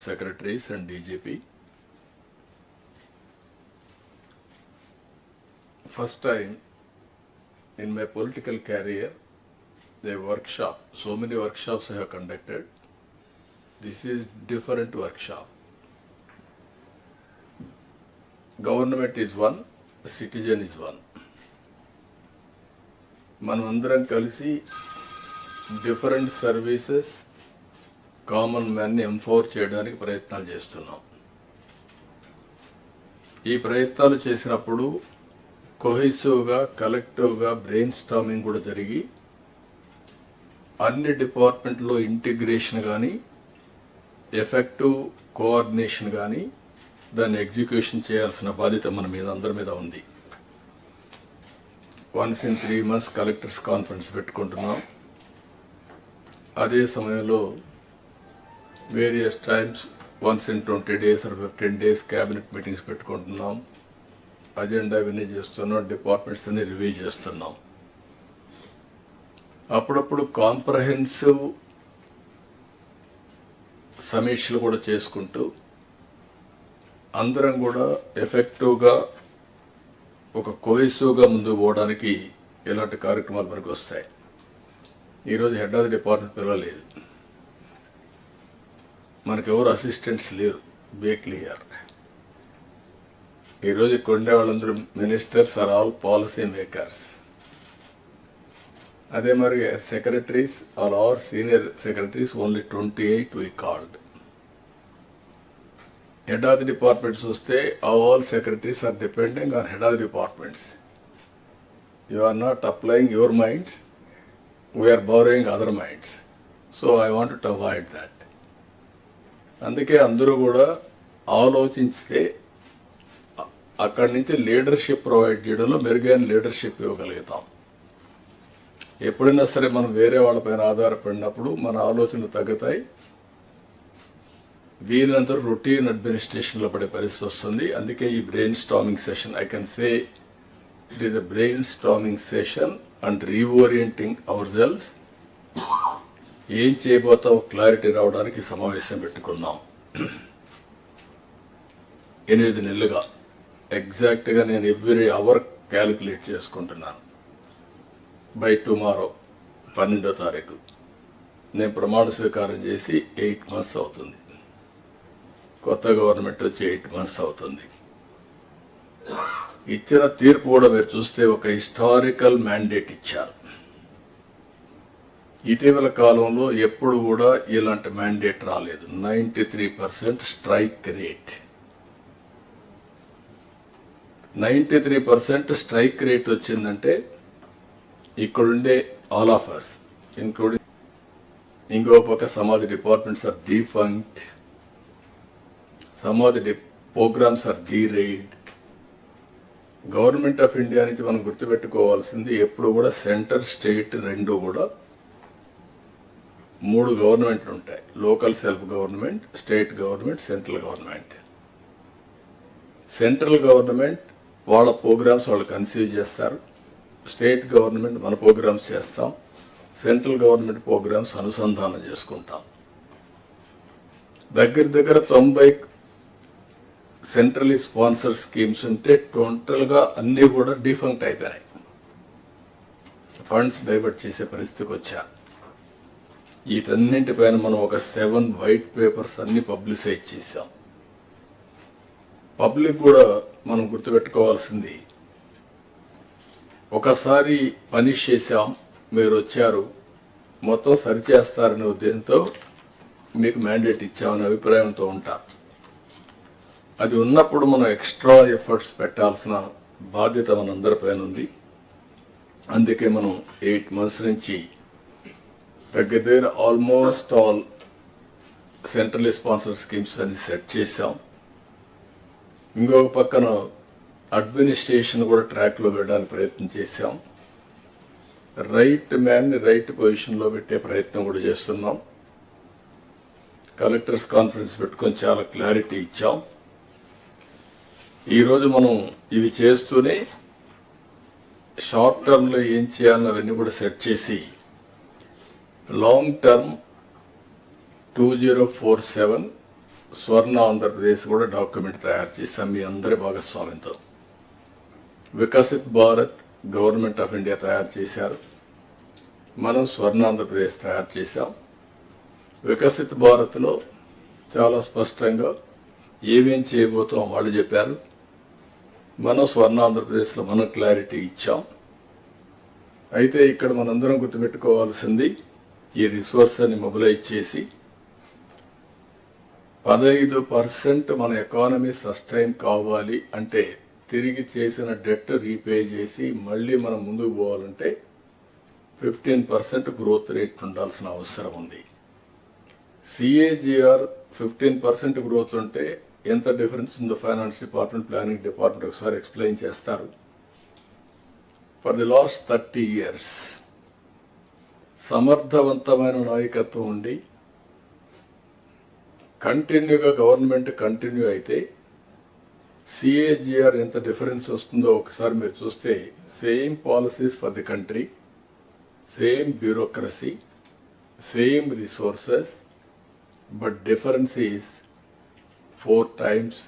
secretaries and DGP. First time in my political career, the workshop, so many workshops I have conducted. This is different workshop. Government is one, citizen is one. మనమందరం కలిసి different services common మ్యాన్ని empower చేయడానికి ప్రయత్నాలు చేస్తున్నాం. ఈ ప్రయత్నాలు చేసినప్పుడు కొహెసివ్గా కలెక్టివ్గా brain storming కూడా జరిగి అన్ని డిపార్ట్మెంట్లో ఇంటిగ్రేషన్ కానీ ఎఫెక్టివ్ కోఆర్డినేషన్ కానీ దాన్ని ఎగ్జిక్యూషన్ చేయాల్సిన బాధ్యత మన మీద అందరి మీద ఉంది. Once in three months collectors conference పెట్టుకుంటున్నాం. అదే సమయంలో various times once in twenty days or fifteen days cabinet meetings పెట్టుకుంటున్నాం. అజెండా ఇవన్నీ చేస్తున్నాం డిపార్ట్మెంట్స్ అన్ని రివ్యూ చేస్తున్నాం. అప్పుడప్పుడు కాంప్రహెన్సివ్ సమీక్షలు కూడా చేసుకుంటూ అందరం కూడా ఎఫెక్టివ్గా ఒక కోహెసివ్గా ముందుకు పోవడానికి ఇలాంటి కార్యక్రమాలు మనకు వస్తాయి. ఈరోజు హెడ్ ఆఫ్ ది డిపార్ట్మెంట్ పిలవలేదు. మనకు ఎవరు అసిస్టెంట్స్ లేరు. బే క్లియర్ ఈరోజు ఇక్కడ ఉండే వాళ్ళందరూ ministers are all policy makers. అదే మరి secretaries are are senior secretaries only twenty eight we called. Head of the departments వస్తే all secretaries are depending on head of the departments. You are not applying your minds we are boring other minds. So I want to avoid that. అందుకే అందరూ కూడా ఆలోచిస్తే అక్కడి నుంచి leadership provide చేయడంలో మెరుగైన leadership ఇవ్వగలుగుతాం. ఎప్పుడైనా సరే మనం వేరే వాళ్ళపైన ఆధారపడినప్పుడు మన ఆలోచనలు తగ్గుతాయి. వీలంతా రొటీన్ అడ్మినిస్ట్రేషన్లో పడే పరిస్థితి వస్తుంది. అందుకే ఈ brain storming session I can say it is a brain storming session and reorienting our cells ఏం చేయబోతావు క్లారిటీ రావడానికి సమావేశం పెట్టుకున్నాం ఎనిమిది నెలలుగా ఎగ్జాక్ట్గా నేను ఎవ్రీ అవర్ క్యాలిక్యులేట్ చేసుకుంటున్నాను. బై టుమారో పన్నెండో తారీఖు. నేను ప్రమాణ స్వీకారం చేసి ఎయిట్ మంత్స్ అవుతుంది. కొత్త గవర్నమెంట్ వచ్చి ఎయిట్ మంత్స్ అవుతుంది. ఇచ్చిన తీర్పు కూడా మీరు చూస్తే ఒక హిస్టారికల్ మ్యాండేట్ ఇచ్చారు. ఇటీవల కాలంలో ఎప్పుడు కూడా ఇలాంటి మ్యాండేట్ రాలేదు. Ninety three percent strike rate ninety three percent strike rate వచ్చిందంటే ఇక్కడుండే ఆల్ ఆఫ్ అస్ ఇంక్లూడింగ్ ఇంకో పక్క Samaj departments are defunct Samaj the programmes are derived government of India నుంచి మనం గుర్తుపెట్టుకోవాల్సింది ఎప్పుడు కూడా సెంటర్ స్టేట్ రెండు కూడా మూడు గవర్నమెంట్లు ఉంటాయి. Local self government state government central government. Central government వాళ్ళ ప్రోగ్రామ్స్ వాళ్ళు కన్సీవ్ చేస్తారు. స్టేట్ గవర్నమెంట్ మన ప్రోగ్రామ్స్ చేస్తాం. సెంట్రల్ గవర్నమెంట్ ప్రోగ్రామ్స్ అనుసంధానం చేసుకుంటాం. దగ్గర దగ్గర తొంభై సెంట్రలీ స్పాన్సర్ స్కీమ్స్ ఉంటే టోటల్గా అన్నీ కూడా డిఫంక్ట్ అయిపోయినాయి. ఫండ్స్ డైవర్ట్ చేసే పరిస్థితికి వచ్చా వీటన్నింటిపైన మనం ఒక సెవెన్ వైట్ పేపర్స్ అన్ని పబ్లిసైజ్ చేశాం. పబ్లిక్ కూడా మనం గుర్తుపెట్టుకోవాల్సింది ఒకసారి పనిష్ చేశాం మీరు వచ్చారు మొత్తం సరిచేస్తారనే ఉద్దేశంతో మీకు మ్యాండేట్ ఇచ్చామనే అభిప్రాయంతో ఉంటారు అది ఉన్నప్పుడు మనం ఎక్స్ట్రా ఎఫర్ట్స్ పెట్టాల్సిన బాధ్యత మనందరిపైన ఉంది. అందుకే మనం ఎయిట్ మంత్స్ నుంచి దగ్గర దగ్గర almost all central sponsor schemes అని సెట్ చేశాం. ఇంకొక పక్కన అడ్మినిస్ట్రేషన్ కూడా ట్రాక్లో పెట్టడానికి ప్రయత్నం చేశాం. రైట్ మ్యాన్ని రైట్ పొజిషన్లో పెట్టే ప్రయత్నం కూడా చేస్తున్నాం. కలెక్టర్స్ కాన్ఫరెన్స్ పెట్టుకొని చాలా క్లారిటీ ఇచ్చాం. ఈరోజు మనం ఇవి చేస్తూనే షార్ట్ టర్మ్లో ఏం చేయాలన్నవన్నీ కూడా సెట్ చేసి long term two zero four seven Swarna Andhra Pradesh కూడా డాక్యుమెంట్ తయారు చేశాం మీ అందరి భాగస్వామ్యంతో. Viksit Bharat government of India తయారు చేశారు. మనం స్వర్ణ ఆంధ్రప్రదేశ్ తయారు చేశాం. వికసిత్ భారత్లో చాలా స్పష్టంగా ఏమేం చేయబోతాం వాళ్ళు చెప్పారు. మనం స్వర్ణ ఆంధ్రప్రదేశ్లో మనం క్లారిటీ ఇచ్చాం. అయితే ఇక్కడ మనందరం గుర్తుపెట్టుకోవాల్సింది ఈ రిసోర్స్ అని మొబిలైజ్ చేసి పదహైదు పర్సెంట్ మన ఎకానమీ సస్టైన్ కావాలి అంటే తిరిగి చేసిన డెట్ రీపే చేసి మళ్ళీ మనం ముందుకు పోవాలంటే ఫిఫ్టీన్ పర్సెంట్ గ్రోత్ రేట్ ఉండాల్సిన అవసరం ఉంది. సిఏజిఆర్ ఫిఫ్టీన్ పర్సెంట్ గ్రోత్ ఉంటే ఎంత డిఫరెన్స్ ఉందో ఫైనాన్స్ డిపార్ట్మెంట్ ప్లానింగ్ డిపార్ట్మెంట్ ఒకసారి ఎక్స్ప్లెయిన్ చేస్తారు. For the last thirty years సమర్థవంతమైన నాయకత్వం ఉండి కంటిన్యూగా గవర్నమెంట్ కంటిన్యూ అయితే సిఏజిఆర్ ఎంత డిఫరెన్స్ వస్తుందో ఒకసారి మీరు చూస్తే same policies for the country same bureaucracy same resources but difference is four times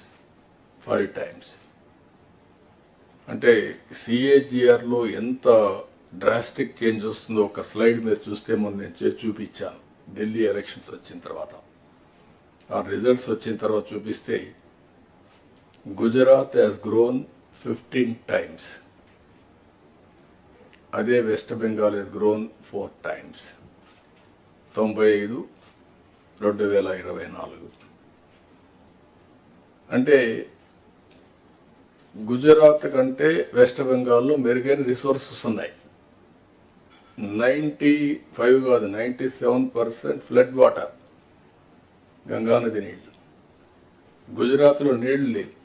five times. అంటే సిఏజిఆర్లో ఎంత డ్రాస్టిక్ చేంజ్ వస్తుందో ఒక స్లైడ్ మీరు చూస్తే మొన్న నేను చేసి చూపించాను. ఢిల్లీ ఎలక్షన్స్ వచ్చిన తర్వాత. ఆ రిజల్ట్స్ వచ్చిన తర్వాత చూపిస్తే Gujarat has grown fifteen times అదే West Bengal has grown four times తొంభై ఐదు రెండు వేల ఇరవై నాలుగు. అంటే గుజరాత్ కంటే వెస్ట్ బెంగాల్లో మెరుగైన రిసోర్సెస్ ఉన్నాయి. నైంటీ ఫైవ్ కాదు ninety seven percent flood water గంగానది నీళ్ళు గుజరాత్లో నీళ్ళు లేవు.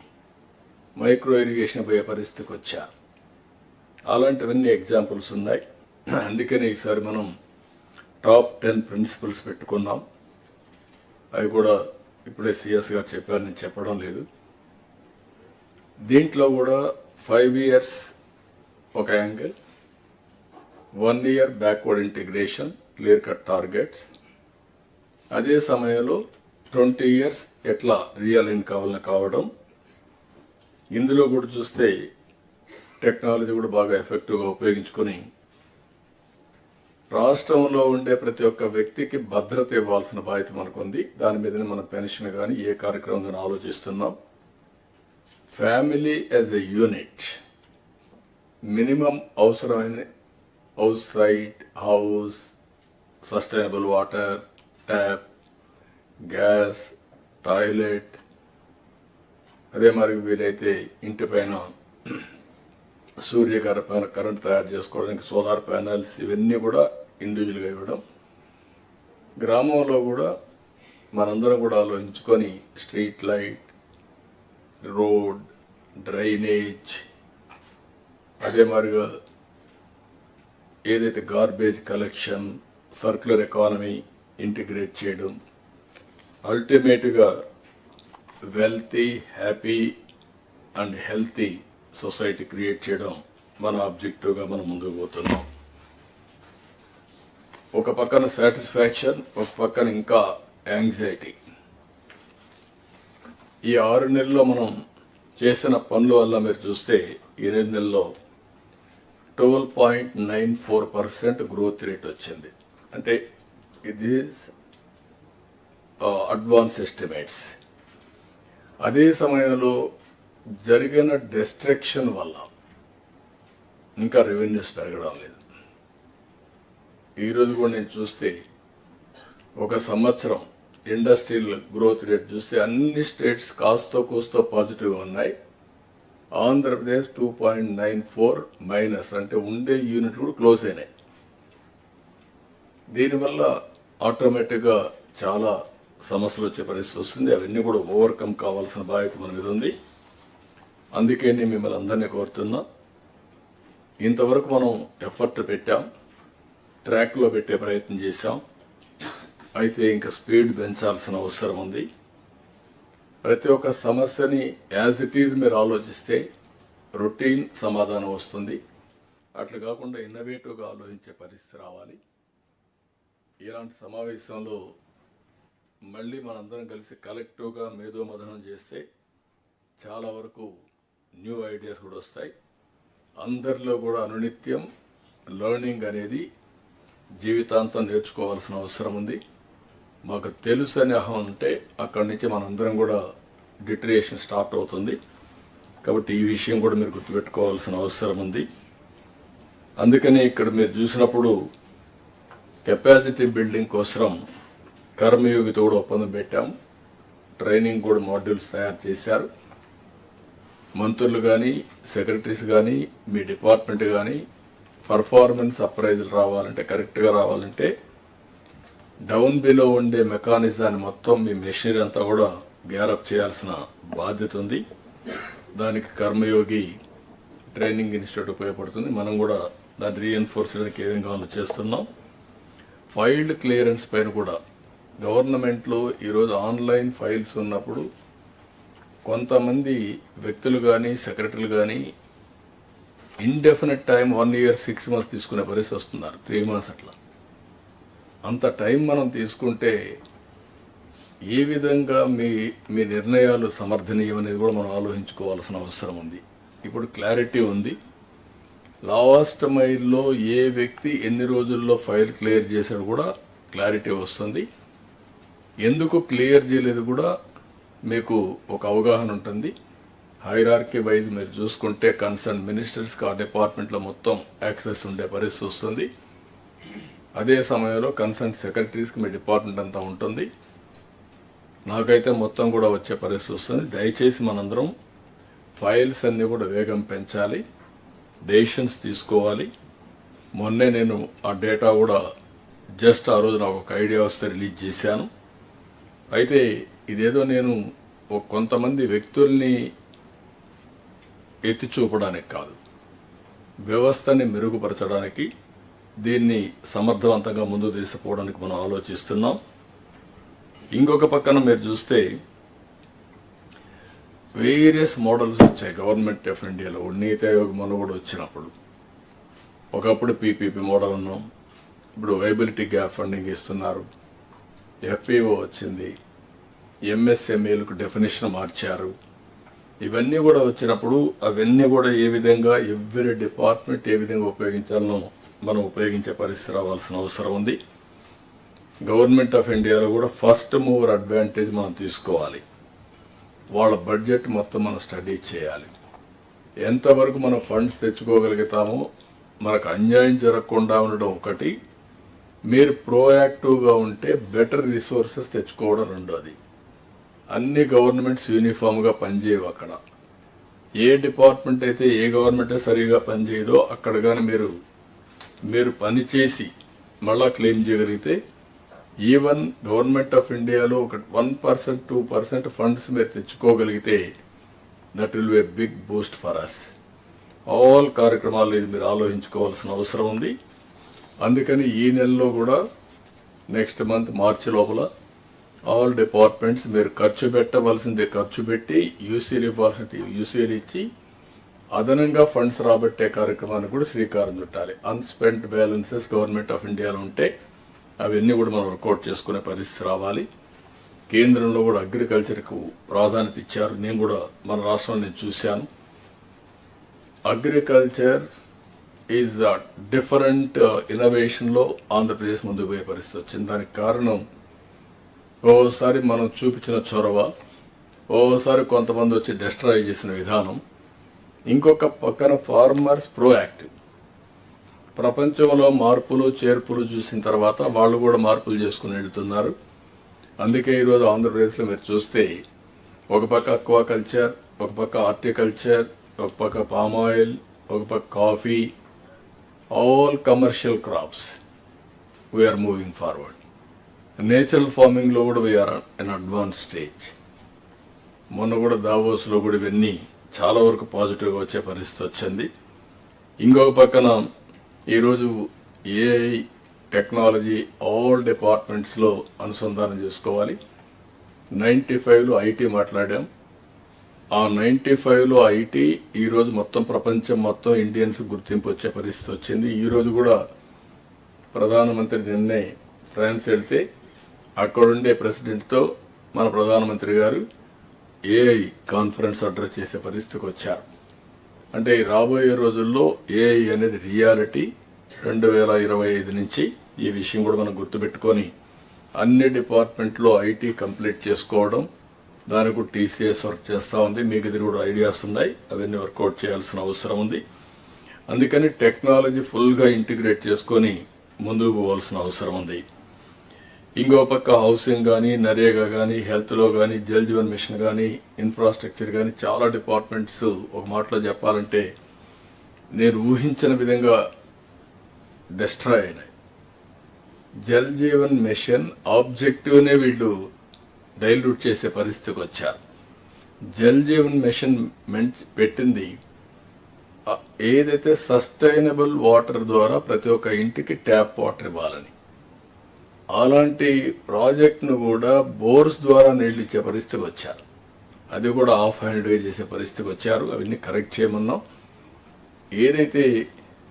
మైక్రో ఇరిగేషన్ పోయే పరిస్థితికి వచ్చా. అలాంటివన్నీ ఎగ్జాంపుల్స్ ఉన్నాయి. అందుకని ఈసారి మనం టాప్ టెన్ ప్రిన్సిపల్స్ పెట్టుకున్నాం. అవి కూడా ఇప్పుడే సిఎస్ గారు చెప్పారు నేను చెప్పడం లేదు. దీంట్లో కూడా ఫైవ్ ఇయర్స్ ఒక angle one year backward integration clear cut targets. అదే సమయంలో ట్వంటీ ఇయర్స్ ఎట్లా రియల్ ఇన్ కావడం. ఇందులో కూడా చూస్తే టెక్నాలజీ కూడా బాగా ఎఫెక్టివ్గా ఉపయోగించుకొని రాష్ట్రంలో ఉండే ప్రతి ఒక్క వ్యక్తికి భద్రత ఇవ్వాల్సిన బాధ్యత మనకు ఉంది దాని మీదనే మన పెన్షన్ కానీ ఏ కార్యక్రమం కానీ ఆలోచిస్తున్నాం. Family as a unit minimum అవసరమైన house site house sustainable water tap gas toilet అదే మరి వీలైతే ఇంటి పైన సూర్యగార పైన కరెంట్ తయారు చేసుకోవడానికి సోలార్ ప్యానల్స్ ఇవన్నీ కూడా ఇండివిజువల్గా ఇవ్వడం. గ్రామంలో కూడా మనందరం కూడా ఆలోచించుకొని స్ట్రీట్ లైట్ రోడ్ డ్రైనేజ్ అదే మరిగా ఏదైతే garbage collection circular economy integrate చేయడం అల్టిమేట్గా wealthy happy and healthy society create చేయడం మన ఆబ్జెక్టివ్గా మనం ముందుకు పోతున్నాం. ఒక పక్కన సాటిస్ఫాక్షన్ ఒక పక్కన ఇంకా యాంగ్జైటీ ఈ ఆరు నెలల్లో మనం చేసిన పనుల వల్ల మీరు చూస్తే ఎనిమిది నెలల్లో twelve point nine four percent growth rate వచ్చింది. అంటే ఇది అడ్వాన్స్ ఎస్టిమేట్స్ అదే సమయంలో జరిగిన డిస్ట్రక్షన్ వల్ల ఇంకా రెవెన్యూస్ పెరగడం లేదు. ఈరోజు కూడా నేను చూస్తే ఒక సంవత్సరం ఇండస్ట్రియల్ గ్రోత్ రేట్ చూస్తే అన్ని స్టేట్స్ కాస్తో కూస్తో పాజిటివ్గా ఉన్నాయి. Andhra Pradesh two point nine four minus అంటే ఉండే యూనిట్ కూడా క్లోజ్ అయినాయి. దీనివల్ల ఆటోమేటిక్గా చాలా సమస్యలు వచ్చే పరిస్థితి వస్తుంది. అవన్నీ కూడా ఓవర్కమ్ కావాల్సిన బాధ్యత మన మీద ఉంది. అందుకే నేను మిమ్మల్ని అందరినీ కోరుతున్నా ఇంతవరకు మనం ఎఫర్ట్ పెట్టాం ట్రాక్లో పెట్టే ప్రయత్నం చేశాం. అయితే ఇంకా స్పీడ్ పెంచాల్సిన అవసరం ఉంది. ప్రతి ఒక్క సమస్యని యాజ్ ఇట్ ఈజ్ మీరు ఆలోచిస్తే రొటీన్ సమాధానం వస్తుంది. అట్లా కాకుండా ఇన్నోవేటివ్గా ఆలోచించే పరిస్థితి రావాలి. ఇలాంటి సమావేశంలో మళ్ళీ మనందరం కలిసి కలెక్టివ్గా మేధో మదనం చేస్తే చాలా వరకు న్యూ ఐడియాస్ కూడా వస్తాయి. అందరిలో కూడా అనునిత్యం లెర్నింగ్ అనేది జీవితాంతం నేర్చుకోవాల్సిన అవసరం ఉంది. మాకు తెలుసు అనే అహం ఉంటే అక్కడి నుంచి మనందరం కూడా డిటరేషన్ స్టార్ట్ అవుతుంది. కాబట్టి ఈ విషయం కూడా మీరు గుర్తుపెట్టుకోవాల్సిన అవసరం ఉంది. అందుకనే ఇక్కడ మీరు చూసినప్పుడు కెపాసిటీ బిల్డింగ్ కోసం కర్మయోగితో కూడా ఒప్పందం పెట్టాం. ట్రైనింగ్ కూడా మాడ్యూల్స్ తయారు చేశారు. మంత్రులు కానీ సెక్రటరీస్ కానీ మీ డిపార్ట్మెంట్ కానీ పర్ఫార్మెన్స్ అప్రైజులు రావాలంటే కరెక్ట్గా రావాలంటే డౌన్ బిలో ఉండే మెకానిజాన్ని మొత్తం మీ మెషినరీ అంతా కూడా గ్యారప్ చేయాల్సిన బాధ్యత ఉంది. దానికి కర్మయోగి ట్రైనింగ్ ఇన్స్టిట్యూట్ ఉపయోగపడుతుంది. మనం కూడా దాన్ని రీఎన్ఫోర్స్ చేయడానికి ఏమేం కావాలో చేస్తున్నాం. ఫైల్డ్ క్లియరెన్స్ పైన కూడా గవర్నమెంట్లో ఈరోజు ఆన్లైన్ ఫైల్స్ ఉన్నప్పుడు కొంతమంది వ్యక్తులు కానీ సెక్రటరీలు కానీ indefinite time one year six months తీసుకునే పరిస్థితి వస్తున్నారు. త్రీ మంత్స్ అట్లా. అంత టైం మనం తీసుకుంటే ఏ విధంగా మీ మీ నిర్ణయాలు సమర్థనీయం అనేది కూడా మనం ఆలోచించుకోవాల్సిన అవసరం ఉంది. ఇప్పుడు క్లారిటీ ఉంది. లాస్ట్ మైల్లో ఏ వ్యక్తి ఎన్ని రోజుల్లో ఫైల్ క్లియర్ చేశాడు కూడా క్లారిటీ వస్తుంది. ఎందుకు క్లియర్ చేయలేదు కూడా మీకు ఒక అవగాహన ఉంటుంది. హైరార్కీ వైజ్ మీరు చూసుకుంటే కన్సర్న్ మినిస్టర్స్కి ఆ డిపార్ట్మెంట్లో మొత్తం యాక్సెస్ ఉండే పరిస్థితి వస్తుంది. అదే సమయంలో కన్సర్న్ సెక్రటరీస్కి మీ డిపార్ట్మెంట్ అంతా ఉంటుంది. నాకైతే మొత్తం కూడా వచ్చే పరిస్థితి వస్తుంది. దయచేసి మనందరం ఫైల్స్ అన్నీ కూడా వేగం పెంచాలి. డెసిషన్స్ తీసుకోవాలి. మొన్నే నేను ఆ డేటా కూడా జస్ట్ ఆ రోజు నాకు ఒక ఐడియా వస్తే రిలీజ్ చేశాను. అయితే ఇదేదో నేను ఒక కొంతమంది వ్యక్తుల్ని ఎత్తి చూపడానికి కాదు. వ్యవస్థని మెరుగుపరచడానికి దీన్ని సమర్థవంతంగా ముందు తీసుకుపోవడానికి మనం ఆలోచిస్తున్నాం. ఇంకొక పక్కన మీరు చూస్తే వేరియస్ మోడల్స్ వచ్చాయి. గవర్నమెంట్ ఆఫ్ ఇండియాలో నీతి ఆయోగ్ మన కూడా వచ్చినప్పుడు. ఒకప్పుడు పీపీపీ మోడల్ ఉన్నాం ఇప్పుడు వైబిలిటీ గ్యాప్ ఫండింగ్ ఇస్తున్నారు. ఎఫ్పిఓ వచ్చింది. ఎంఎస్ఎంఏలకు డెఫినేషన్ మార్చారు. ఇవన్నీ కూడా వచ్చినప్పుడు అవన్నీ కూడా ఏ విధంగా ఎవ్రీ డిపార్ట్మెంట్ ఏ విధంగా ఉపయోగించాలనో మనం ఉపయోగించే పరిస్థితి రావాల్సిన అవసరం ఉంది. గవర్నమెంట్ ఆఫ్ ఇండియాలో కూడా ఫస్ట్ మూవర్ అడ్వాంటేజ్ మనం తీసుకోవాలి. వాళ్ళ బడ్జెట్ మొత్తం మనం స్టడీ చేయాలి. ఎంతవరకు మనం ఫండ్స్ తెచ్చుకోగలుగుతామో మనకు అన్యాయం జరగకుండా ఉండడం ఒకటి. మీరు ప్రోయాక్టివ్గా ఉంటే బెటర్ రిసోర్సెస్ తెచ్చుకోవడం రెండోది. అన్ని గవర్నమెంట్స్ యూనిఫామ్గా పనిచేయవు అక్కడ. ఏ డిపార్ట్మెంట్ అయితే ఏ గవర్నమెంట్ సరిగా పనిచేయదో అక్కడ కానీ మీరు మీరు పనిచేసి మళ్ళా క్లెయిమ్ చేయగలిగితే ఈవెన్ గవర్నమెంట్ ఆఫ్ ఇండియాలో ఒక one percent two percent funds మీరు తెచ్చుకోగలిగితే that will be big boost for us all కార్యక్రమాలు ఇది మీరు ఆలోచించుకోవాల్సిన అవసరం ఉంది. అందుకని ఈ నెలలో కూడా నెక్స్ట్ మంత్ మార్చి లోపల ఆల్ డిపార్ట్మెంట్స్ మీరు ఖర్చు పెట్టవలసింది ఖర్చు పెట్టి యూసీఎల్ ఇవ్వాల్సిన యూసీఎల్ ఇచ్చి అదనంగా ఫండ్స్ రాబట్టే కార్యక్రమానికి కూడా శ్రీకారం చుట్టాలి. అన్స్పెంట్ బ్యాలెన్సెస్ గవర్నమెంట్ ఆఫ్ ఇండియాలో ఉంటే అవన్నీ కూడా మనం వర్కౌట్ చేసుకునే పరిస్థితి రావాలి. కేంద్రంలో కూడా అగ్రికల్చర్కు ప్రాధాన్యత ఇచ్చారు. నేను కూడా మన రాష్ట్రంలో నేను చూశాను. అగ్రికల్చర్ ఈజ్ డిఫరెంట్ ఇన్నోవేషన్లో ఆంధ్రప్రదేశ్ ముందుకు పోయే పరిస్థితి వచ్చింది. దానికి కారణం ఓసారి మనం చూపించిన చొరవ ఓసారి కొంతమంది వచ్చి డెస్ట్రాయ్ చేసిన విధానం ఇంకొక పక్కన ఫార్మర్స్ ప్రోయాక్టివ్. ప్రపంచంలో మార్పులు చేర్పులు చూసిన తర్వాత వాళ్ళు కూడా మార్పులు చేసుకుని వెళ్తున్నారు. అందుకే ఈరోజు ఆంధ్రప్రదేశ్లో మీరు చూస్తే ఒక పక్క అక్వాకల్చర్ ఒక పక్క హార్టికల్చర్ ఒక పక్క పామ్ ఆయిల్ ఒక పక్క coffee all commercial crops we are moving forward natural ఫార్మింగ్లో కూడా వీఆర్ అన్ అడ్వాన్స్ స్టేజ్ మొన్న కూడా దావోస్లో కూడా ఇవన్నీ చాలా వరకు పాజిటివ్గా వచ్చే పరిస్థితి వచ్చింది. ఇంకొక పక్కన ఈరోజు ఏఐ టెక్నాలజీ ఆల్ డిపార్ట్మెంట్స్లో అనుసంధానం చేసుకోవాలి. నైంటీ ఫైవ్లో ఐటీ మాట్లాడాం. ఆ నైంటీ ఫైవ్లో ఐటీ ఈరోజు మొత్తం ప్రపంచం మొత్తం ఇండియన్స్ గుర్తింపు వచ్చే పరిస్థితి వచ్చింది. ఈరోజు కూడా ప్రధానమంత్రి నిన్నే ఫ్రాన్స్ వెళ్తే అక్కడుండే ప్రెసిడెంట్తో మన ప్రధానమంత్రి గారు ఏఐ కాన్ఫరెన్స్ అడ్రస్ చేసే పరిస్థితికి వచ్చారు. అంటే రాబోయే రోజుల్లో ఏఐ అనేది రియాలిటీ రెండు వేల ఇరవై ఐదు నుంచి ఈ విషయం కూడా మనం గుర్తుపెట్టుకొని అన్ని డిపార్ట్మెంట్లో ఐటీ కంప్లీట్ చేసుకోవడం దానికి టీసీఎస్ వర్క్ చేస్తూ ఉంది. మీకు ఇది కూడా ఐడియాస్ ఉన్నాయి. అవన్నీ వర్కౌట్ చేయాల్సిన అవసరం ఉంది. అందుకని టెక్నాలజీ ఫుల్గా ఇంటిగ్రేట్ చేసుకొని ముందుకు పోవాల్సిన అవసరం ఉంది. ఇంకో పక్క హౌసింగ్ కానీ నరేగా కానీ హెల్త్లో కానీ జల్ జీవన్ మిషన్ కానీ ఇన్ఫ్రాస్ట్రక్చర్ కానీ చాలా డిపార్ట్మెంట్స్ ఒక మాటలో చెప్పాలంటే నేను ఊహించిన విధంగా డిస్ట్రాయ్ అయినాయి. జల్ జీవన్ మిషన్ ఆబ్జెక్టివ్నే వీళ్ళు డైల్యూట్ చేసే పరిస్థితికి వచ్చారు. జల్ జీవన్ మిషన్ పెట్టింది ఏదైతే సస్టైనబుల్ వాటర్ ద్వారా ప్రతి ఒక్క ఇంటికి ట్యాప్ వాటర్ ఇవ్వాలని అలాంటి ప్రాజెక్ట్ను కూడా బోర్స్ ద్వారా నీళ్ళు ఇచ్చే పరిస్థితికి వచ్చారు. అది కూడా ఆఫ్ హ్యాండ్గా చేసే పరిస్థితికి వచ్చారు. అవన్నీ కరెక్ట్ చేయమన్నాం. ఏదైతే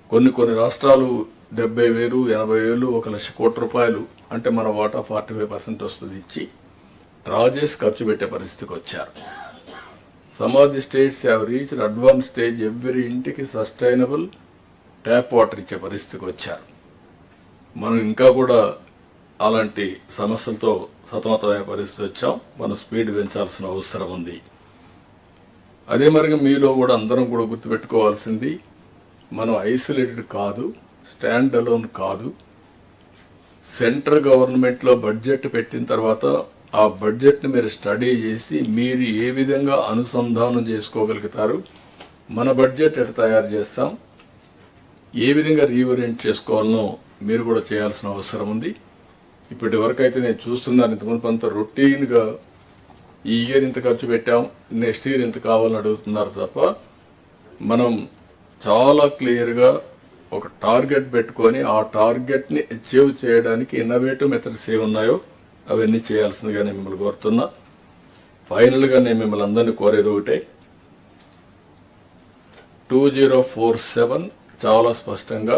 కొన్ని కొన్ని రాష్ట్రాలు డెబ్బై వేలు ఎనభై వేలు ఒక లక్ష కోట్ల రూపాయలు అంటే మన వాటా ఫార్టీ ఫైవ్ పర్సెంట్ వస్తుంది ఇచ్చి డ్రా చేసి ఖర్చు పెట్టే పరిస్థితికి వచ్చారు. Some states have reach advance stage every ఇంటికి సస్టైనబుల్ ట్యాప్ వాటర్ ఇచ్చే పరిస్థితికి వచ్చారు. మనం ఇంకా కూడా అలాంటి సమస్యలతో సతమతమైన పరిస్థితి వచ్చాం. మనం స్పీడ్ పెంచాల్సిన అవసరం ఉంది. అదే మరిగా మీలో కూడా అందరం కూడా గుర్తుపెట్టుకోవాల్సింది మనం ఐసోలేటెడ్ కాదు స్టాండ్ అలోన్ కాదు. సెంట్రల్ గవర్నమెంట్లో బడ్జెట్ పెట్టిన తర్వాత ఆ బడ్జెట్ని మీరు స్టడీ చేసి మీరు ఏ విధంగా అనుసంధానం చేసుకోగలుగుతారు మన బడ్జెట్ ఎట్లా తయారు చేస్తాం ఏ విధంగా రీఓరియంట్ చేసుకోవాలనో మీరు కూడా చేయాల్సిన అవసరం ఉంది. ఇప్పటి వరకు అయితే నేను చూస్తున్నాను. ఇంతకుముందు కొంత రొటీన్గా ఈ ఇయర్ ఇంత ఖర్చు పెట్టాం నెక్స్ట్ ఇయర్ ఇంత కావాలని అడుగుతున్నారు తప్ప మనం చాలా క్లియర్గా ఒక టార్గెట్ పెట్టుకొని ఆ టార్గెట్ని అచీవ్ చేయడానికి ఇన్నోవేటివ్ మెథడ్స్ ఏ ఉన్నాయో అవన్నీ చేయాల్సిందిగా నేను మిమ్మల్ని కోరుతున్నా. ఫైనల్గా నేను మిమ్మల్ని అందరినీ కోరేది ఒకటే టూ జీరో ఫోర్ సెవెన్ చాలా స్పష్టంగా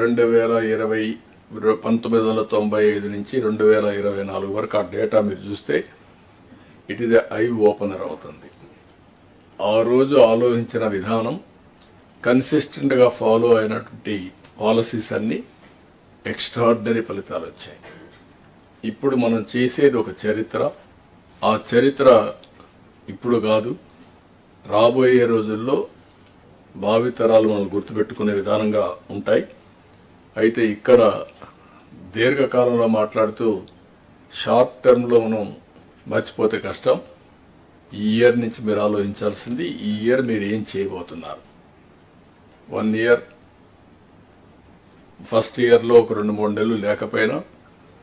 రెండు వేల ఇరవై పంతొమ్మిది వందల తొంభై ఐదు నుంచి రెండు వేల ఇరవై నాలుగు వరకు ఆ డేటా మీరు చూస్తే ఇట్ ఈస్ ఐ ఓపెనర్ అవుతుంది. ఆ రోజు ఆలోచించిన విధానం కన్సిస్టెంట్గా ఫాలో అయినటువంటి పాలసీస్ అన్నీ ఎక్స్ట్రాడినరీ ఫలితాలు వచ్చాయి. ఇప్పుడు మనం చేసేది ఒక చరిత్ర. ఆ చరిత్ర ఇప్పుడు కాదు రాబోయే రోజుల్లో భావితరాలు మనం గుర్తుపెట్టుకునే విధానంగా ఉంటాయి. అయితే ఇక్కడ దీర్ఘకాలంలో మాట్లాడుతూ షార్ట్ టర్మ్లో మనం మర్చిపోతే కష్టం. ఈ ఇయర్ నుంచి మీరు ఆలోచించాల్సింది ఈ ఇయర్ మీరు ఏం చేయబోతున్నారు? వన్ ఇయర్ ఫస్ట్ ఇయర్లో ఒక రెండు మూడు నెలలు లేకపోయినా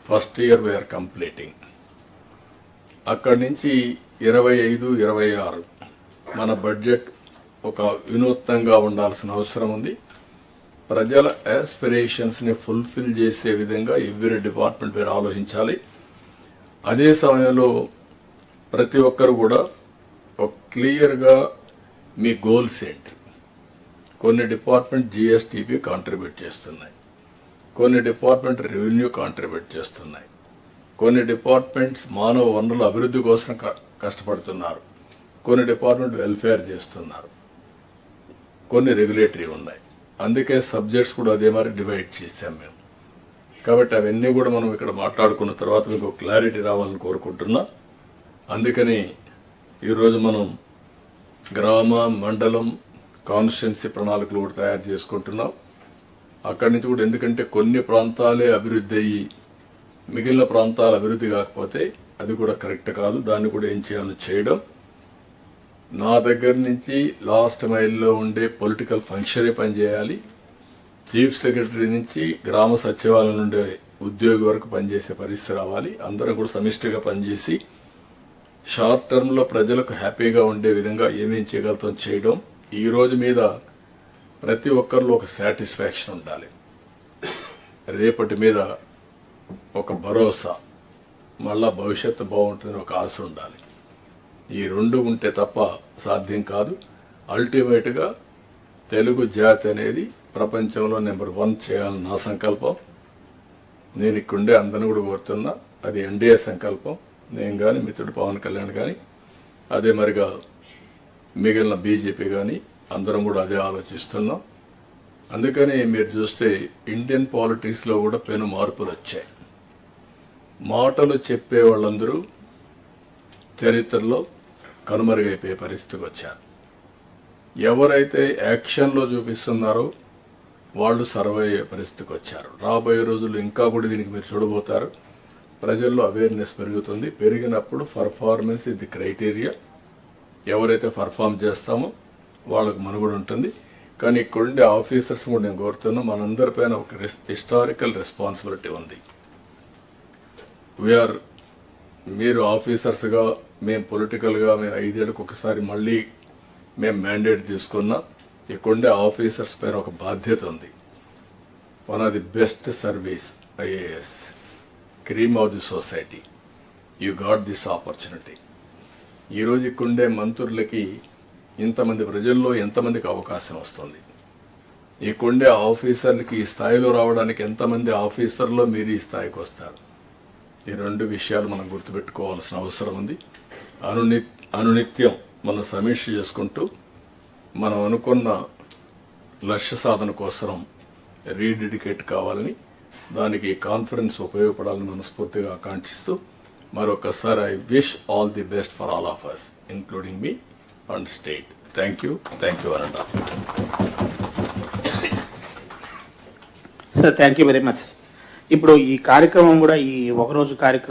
ఫస్ట్ ఇయర్ వీఆర్ కంప్లీటింగ్ అక్కడి నుంచి ఇరవై ఐదు ఇరవై ఆరు మన బడ్జెట్ ఒక వినూత్నంగా ఉండాల్సిన అవసరం ఉంది. ప్రజల యాస్పిరేషన్స్ని ఫుల్ఫిల్ చేసే విధంగా ఎవ్రీ డిపార్ట్మెంట్ మీరు ఆలోచించాలి. అదే సమయంలో ప్రతి ఒక్కరు కూడా ఒక క్లియర్గా మీ గోల్స్ ఏంటి? కొన్ని డిపార్ట్మెంట్ జిఎస్టిపి కాంట్రిబ్యూట్ చేస్తున్నాయి. కొన్ని డిపార్ట్మెంట్ రెవెన్యూ కాంట్రిబ్యూట్ చేస్తున్నాయి. కొన్ని డిపార్ట్మెంట్స్ మానవ వనరుల అభివృద్ధి కోసం క- కష్టపడుతున్నారు. కొన్ని డిపార్ట్మెంట్ వెల్ఫేర్ చేస్తున్నారు. కొన్ని రెగ్యులేటరీ ఉన్నాయి. అందుకే సబ్జెక్ట్స్ కూడా అదే మరి డివైడ్ చేసాం మేము. కాబట్టి అవన్నీ కూడా మనం ఇక్కడ మాట్లాడుకున్న తర్వాత మీకు క్లారిటీ రావాలని కోరుకుంటున్నా. అందుకని ఈరోజు మనం గ్రామ మండలం కాన్స్టిట్యున్సీ ప్రణాళికలు కూడా తయారు చేసుకుంటున్నాం. అక్కడి నుంచి కూడా ఎందుకంటే కొన్ని ప్రాంతాలే అభివృద్ధి అయ్యి మిగిలిన ప్రాంతాలు అభివృద్ధి కాకపోతే అది కూడా కరెక్ట్ కాదు. దాన్ని కూడా ఏం చేయాలో చేయడం. నా దగ్గర నుంచి లాస్ట్ మైల్లో ఉండే పొలిటికల్ ఫంక్షనే పనిచేయాలి. చీఫ్ సెక్రటరీ నుంచి గ్రామ సచివాలయం నుండే ఉద్యోగి వరకు పనిచేసే పరిస్థితి రావాలి. అందరం కూడా సమిష్టిగా పనిచేసి షార్ట్ టర్మ్లో ప్రజలకు హ్యాపీగా ఉండే విధంగా ఏమేం చేయగలుగుతాం చేయడం. ఈ రోజు మీద ప్రతి ఒక్కరిలో ఒక సాటిస్ఫాక్షన్ ఉండాలి. రేపటి మీద ఒక భరోసా. మళ్ళా భవిష్యత్తు బాగుంటుందని ఒక ఆశ ఉండాలి. ఈ రెండు ఉంటే తప్ప సాధ్యం కాదు. అల్టిమేట్గా తెలుగు జాతి అనేది ప్రపంచంలో నెంబర్ వన్ చేయాలని నా సంకల్పం నేను ఇక్కడుండే అందరిని కూడా కోరుతున్నా అది ఎన్డీఏ సంకల్పం. నేను కానీ మిత్రుడు పవన్ కళ్యాణ్ కానీ అదే మరిగా మిగిలిన బీజేపీ కానీ అందరం కూడా అదే ఆలోచిస్తున్నాం. అందుకని మీరు చూస్తే ఇండియన్ పాలిటిక్స్లో కూడా పెను మార్పులు వచ్చాయి. మాటలు చెప్పే వాళ్ళందరూ చరిత్రలో కనుమరుగైపోయే పరిస్థితికి వచ్చారు. ఎవరైతే యాక్షన్లో చూపిస్తున్నారో వాళ్ళు సర్వే అయ్యే పరిస్థితికి వచ్చారు. రాబోయే రోజులు ఇంకా కూడా దీనికి మీరు చూడబోతారు. ప్రజల్లో అవేర్నెస్ పెరుగుతుంది. పెరిగినప్పుడు పర్ఫార్మెన్స్ ఇది క్రైటీరియా ఎవరైతే పర్ఫామ్ చేస్తామో వాళ్ళకు మనుగడ ఉంటుంది. కానీ ఇక్కడుండే ఆఫీసర్స్ కూడా నేను కోరుతున్నా మనందరిపైన ఒక హిస్టారికల్ రెస్పాన్సిబిలిటీ ఉంది. వీఆర్ మీరు ఆఫీసర్స్గా మేము పొలిటికల్గా మేము ఐదేళ్ళకి ఒకసారి మళ్ళీ మేము మ్యాండేట్ తీసుకున్నా ఇక్కడుండే ఆఫీసర్స్ పైన ఒక బాధ్యత ఉంది. One of the best service IAS cream of the society you got this opportunity ఈరోజు ఇక్కడుండే మంత్రులకి ఇంతమంది ప్రజల్లో ఎంతమందికి అవకాశం వస్తుంది? ఇక్కడుండే ఆఫీసర్లకి ఈ స్థాయిలో రావడానికి ఎంతమంది ఆఫీసర్లో మీరు ఈ స్థాయికి వస్తారు? ఈ రెండు విషయాలు మనం గుర్తుపెట్టుకోవాల్సిన అవసరం ఉంది. అనుని అనునిత్యం మనం సమీక్ష చేసుకుంటూ మనం అనుకున్న లక్ష్య సాధన కోసం రీడెడికేట్ కావాలని దానికి కాన్ఫరెన్స్ ఉపయోగపడాలని మనస్ఫూర్తిగా ఆకాంక్షిస్తూ మరొకసారి I wish all the best for all of us including me and state thank you thank you Ananda sir thank you very much ఇప్పుడు ఈ కార్యక్రమం కూడా ఈ ఒకరోజు కార్యక్రమం